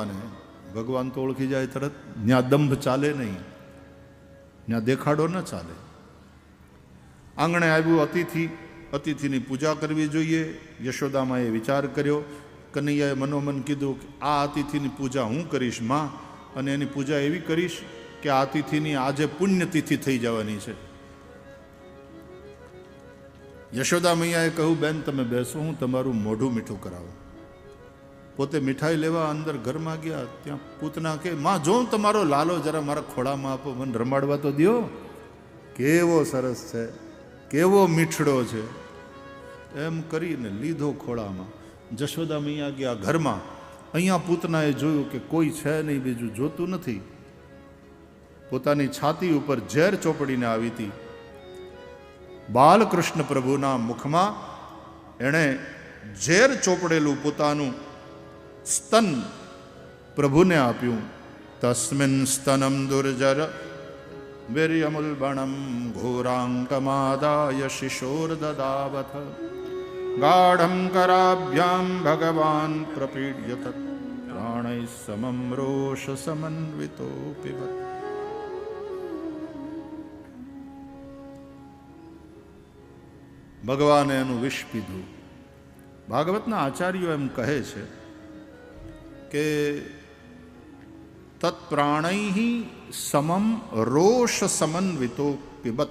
અને ભગવાન તો ઓળખી જાય તરત ત્યાં દંભ ચાલે નહીં ત્યાં દેખાડો ન ચાલે. આંગણે આવ્યું અતિથિ, અતિથિની પૂજા કરવી જોઈએ. યશોદામાએ વિચાર કર્યો, કનૈયાએ મનોમન કીધું કે, આ અતિથિની પૂજા હું કરીશ, માં. અને એની પૂજા એવી કરીશ કે આ અતિથિની આજે પુણ્યતિથિ થઈ જવાની છે. યશોદા મૈયાએ કહ્યું, બેન, તમે બેસો, હું તમારું મોઢું મીઠું કરાવું. પોતે મીઠાઈ લેવા અંદર ઘરમાં ગયા ત્યાં પૂતના કે, માં, જો તમારો લાલો જરા મારા ખોળામાં આપો, મને રમાડવા તો દો કેવો સરસ છે, કેવો મીઠડો છે. એમ કરીને લીધો ખોળામાં. જશોદા મૈયા ગયા ઘરમાં. અહીંયા પૂતનાએ જોયું કે કોઈ છે નહીં, બીજું જોતું નથી. પોતાની છાતી ઉપર ઝેર ચોપડીને આવી હતી. બાલકૃષ્ણ પ્રભુના મુખમાં એણે ઝેર ચોપડેલું પોતાનું સ્તન પ્રભુને આપ્યું. તસ્મિન સ્તનમ દુર્જર વીર્યમુલબણમ ઘોરાંકમાદાય શિશોર્દદાવથ ગાઢમ કરાભ્યામ ભગવાન પ્રપીડ્યત. પ્રાણૈ સમમ રોષ સમન્વિતો પિબત ભગવાને એનું વિષ પીધું. ભાગવતના આચાર્યો એમ કહે છે કે તત્પ્રાણૈ સમમ રોષ સમન્વિતો પિબત.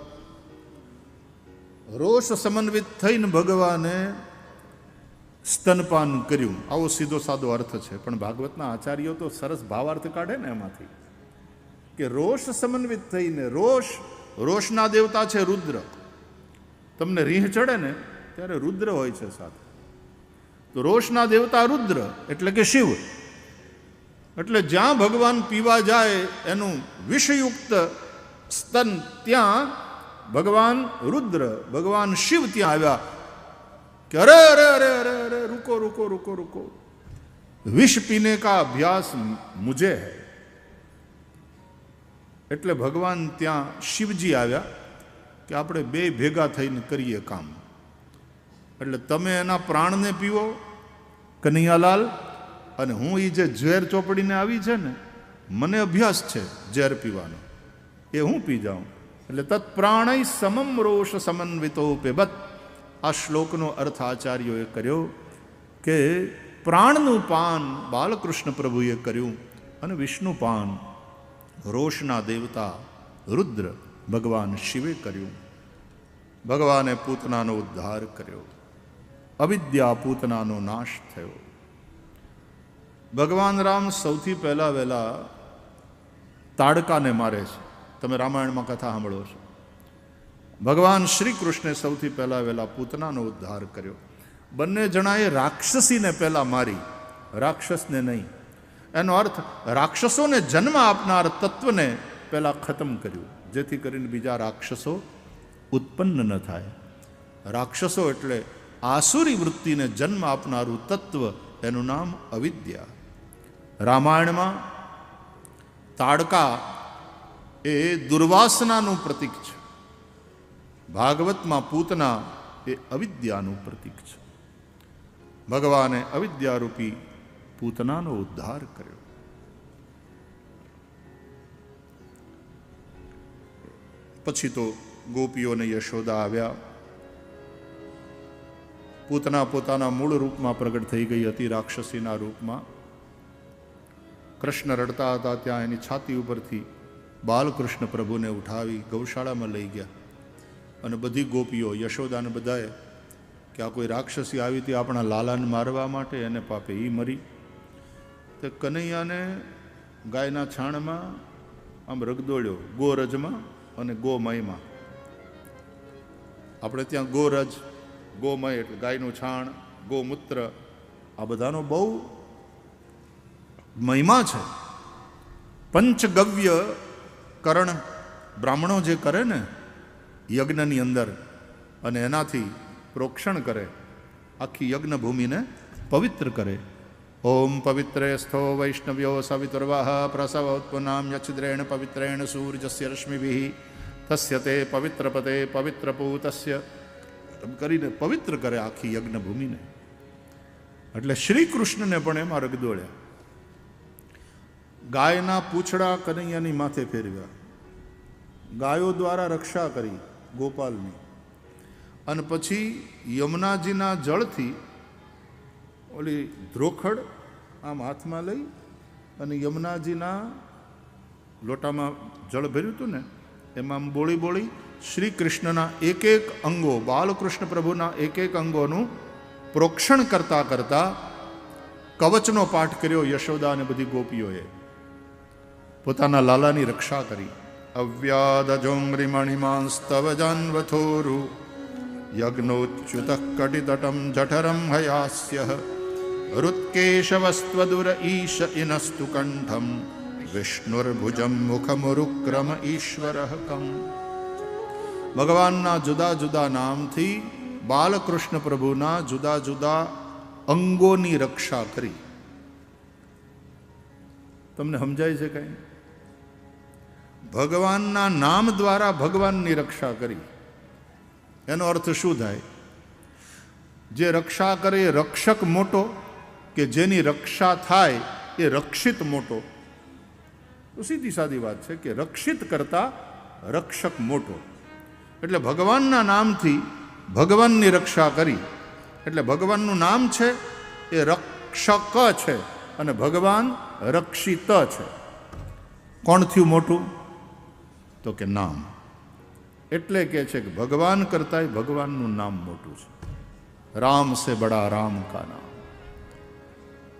રોષ સમન્વિત થઈને ભગવાને સ્તનપાન કર્યું. આવો સીધો સાદો અર્થ છે. પણ ભાગવતના આચાર્યો તો સરસ ભાવાર્થ કાઢે ને એમાંથી. કે રોષ સમન્વિત થઈને રોષ, રોષના દેવતા છે રુદ્ર. તમને રીહ ચડે ને ત્યારે રુદ્ર હોય છે સાથે. તો રોષના દેવતા રુદ્ર, એટલે કે શિવ. એટલે જ્યાં ભગવાન પીવા જાય એનું વિષયુક્ત સ્તન ત્યાં ભગવાન રુદ્ર, ભગવાન શિવ ત્યાં આવ્યા. કે અરે અરે અરે અરે અરે, રૂકો રૂકો રૂકો રૂકો. વિષ પીને કા અભ્યાસ મુજે है એટલે ભગવાન ત્યાં શિવજી આવ્યા કે આપણે બે ભેગા થઈને કરીએ કામ. એટલે તમે એના પ્રાણને પીવો, કનૈયાલાલ અને હું એ જે ઝેર ચોપડીને આવી છે ને, મને અભ્યાસ છે ઝેર પીવાનો. એ હું પી જાઉં. એટલે તત્પ્રાણય સમમ રોષ સમન્વિતો પેબત. આ શ્લોકનો અર્થ આચાર્યોએ કર્યો કે પ્રાણનું પાન બાલકૃષ્ણ પ્રભુએ કર્યું અને વિષ્ણુ પાન રોષના દેવતા રુદ્ર ભગવાન શિવે કર્યું. ભગવાને પૂતનાનો ઉદ્ધાર કર્યો. અવિદ્યા પૂતનાનો નાશ થયો. ભગવાન રામ સૌથી પહેલાં વહેલા તાડકાને મારે છે. તમે રામાયણમાં કથા સાંભળો છો. ભગવાન શ્રી કૃષ્ણે સૌથી પહેલાં વહેલા પૂતનાનો ઉદ્ધાર કર્યો. બંને જણાએ રાક્ષસીને પહેલાં મારી, રાક્ષસને નહીં. એનો અર્થ, રાક્ષસોને જન્મ આપનાર તત્વને પહેલાં ખતમ કર્યું, જેથી કરીને બીજા રાક્ષસો ઉત્પન્ન ન થાય. રાક્ષસો એટલે આસુરી વૃત્તિને જન્મ આપનારું તત્વ, એનું નામ અવિદ્યા. રામાયણમાં તાડકા એ દુર્વાસનાનું પ્રતીક છે. ભાગવતમાં પૂતના એ અવિદ્યાનું પ્રતીક છે. ભગવાને અવિદ્યારૂપી પૂતનાનો ઉદ્ધાર કર્યો. પછી તો ગોપીઓને યશોદા આવ્યા. પૂતના પોતાના મૂળ રૂપમાં પ્રગટ થઈ ગઈ હતી રાક્ષસીના રૂપમાં. કૃષ્ણ રડતા હતા ત્યાં એની છાતી ઉપરથી બાલકૃષ્ણ પ્રભુને ઉઠાવી ગૌશાળામાં લઈ ગયા. અને બધી ગોપીઓ યશોદાને બધાએ કે આ કોઈ રાક્ષસી આવી હતી આપણા લાલાને મારવા માટે, એને પાપે એ મરી. તે કનૈયાને ગાયના છાણમાં આમ રગદોળ્યો ગોરજમાં અને ગોમયમાં. આપણે ત્યાં ગોરજ, ગોમય એટલે ગાયનું છાણ, ગોમૂત્ર, આ બધાનો બહુ મહિમા છે. પંચગવ્ય કરણ બ્રાહ્મણો જે કરે ને, યજ્ઞની અંદર અને એનાથી પ્રોક્ષણ કરે, આખી યજ્ઞ ભૂમિને પવિત્ર કરે. ઓમ પવિત્રે સ્થો વૈષ્ણવ્યો સવિતુર્વાહ પ્રસવ યછિદ્રેણ પવિત્રેણ સૂર્યસ્ય રશ્મિભિ, તસ્ય તે પવિત્ર પદે પવિત્ર કરીને પવિત્ર કરે આખી યજ્ઞ ભૂમિને એટલે શ્રી કૃષ્ણને પણ એમાં રગદોળ્યા. ગાયના પૂંછડા કનૈયાની માથે ફેરવ્યા. ગાયો દ્વારા રક્ષા કરી ગોપાલની. અને પછી યમુનાજીના જળથી ઓલી ધ્રોખડ આમ હાથમાં લઈ અને યમુનાજીના લોટામાં જળ ભર્યું હતું ને, એમાં આમ બોળી બોળી શ્રી કૃષ્ણના એક એક અંગો, બાલકૃષ્ણ પ્રભુના એક એક અંગોનું પ્રોક્ષણ કરતા કરતા કવચનો પાઠ કર્યો યશોદા અને બધી ગોપીઓએ. પોતાના લાલાની રક્ષા કરી. અવ્યાદજોંગ્રિમણિમાંસ્તવ જાન્વથોરુ. યજ્ઞોચ્યુત કટિતટમ જઠરમ હયાસ્ય. હૃત્કેશવસ્ત્વદુર ઈશ ઇનસ્તુ કંઠમ. વિષ્ણુર્ભુજમ મુખમુરુક્રમ ઈશ્વર કમ. ભગવાનના જુદા જુદા નામથી બાલકૃષ્ણ પ્રભુના જુદા જુદા અંગોની રક્ષા કરી. તમને સમજાય છે કઈ? ભગવાનના નામ દ્વારા ભગવાનની રક્ષા કરી. એનો અર્થ શું થાય? જે રક્ષા કરે એ રક્ષક મોટો કે જેની રક્ષા થાય એ રક્ષિત મોટો? સીધી સાદી વાત છે કે રક્ષિત કરતા રક્ષક મોટો. એટલે ભગવાનના નામથી ભગવાનની રક્ષા કરી. એટલે ભગવાનનું નામ છે એ રક્ષક છે અને ભગવાન રક્ષિત છે. કોણ થયું મોટું? તો કે નામ. એટલે કે છે કે ભગવાન કરતાંય ભગવાનનું નામ મોટું છે. રામ સે બડા રામ કા નામ.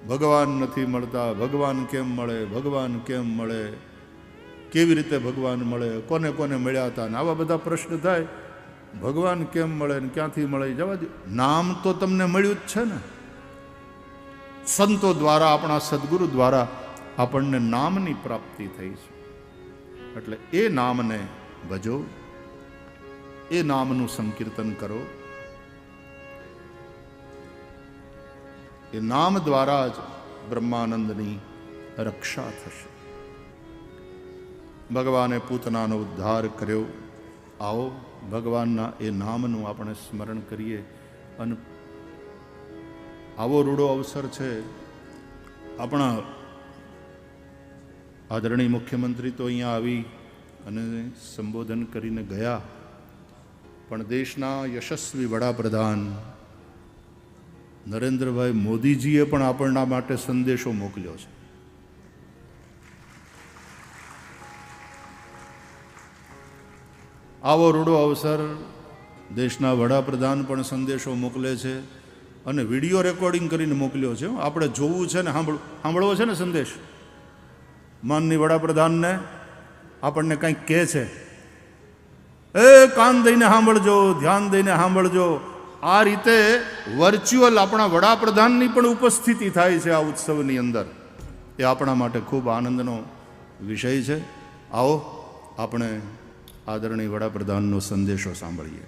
ભગવાન નથી મળતા, ભગવાન કેમ મળે, ભગવાન કેમ મળે, કેવી રીતે ભગવાન મળે, કોને કોને મળ્યા હતા ને આવા બધા પ્રશ્ન થાય. ભગવાન કેમ મળે ને ક્યાંથી મળે જવા દે. નામ તો તમને મળ્યું જ છે ને. સંતો દ્વારા, આપણા સદગુરુ દ્વારા આપણને નામની પ્રાપ્તિ થઈ છે. એટલે એ નામને ભજો, એ નામનું સંકીર્તન કરો. એ નામ દ્વારા જ બ્રહ્માનંદની રક્ષા થશે. ભગવાને પૂતનાનો ઉદ્ધાર કર્યો. આવો, ભગવાનના એ નામનું આપણે સ્મરણ કરીએ અને આવો રૂડો અવસર છે. આપણા આદરણીય મુખ્યમંત્રી તો અહીંયા આવી અને સંબોધન કરીને ગયા. પણ દેશના યશસ્વી વડાપ્રધાન નરેન્દ્રભાઈ મોદીજીએ પણ આપણના માટે સંદેશો મોકલ્યો છે. આવો રૂડો અવસર દેશના વડાપ્રધાન પણ સંદેશો મોકલે છે અને વીડિયો રેકોર્ડિંગ કરીને મોકલ્યો છે. આપણે જોવું છે ને, સાંભળવું સાંભળવો છે ને સંદેશ? માનની વડાપ્રધાનને આપણને કંઈક કહે છે. એ કાન દઈને સાંભળજો, ધ્યાન દઈને સાંભળજો. આ રીતે વર્ચ્યુઅલ આપણા વડાપ્રધાનની પણ ઉપસ્થિતિ થાય છે આ ઉત્સવની અંદર. એ આપણા માટે ખૂબ આનંદનો વિષય છે. આવો, આપણે આદરણીય વડાપ્રધાનનો સંદેશો સાંભળીએ.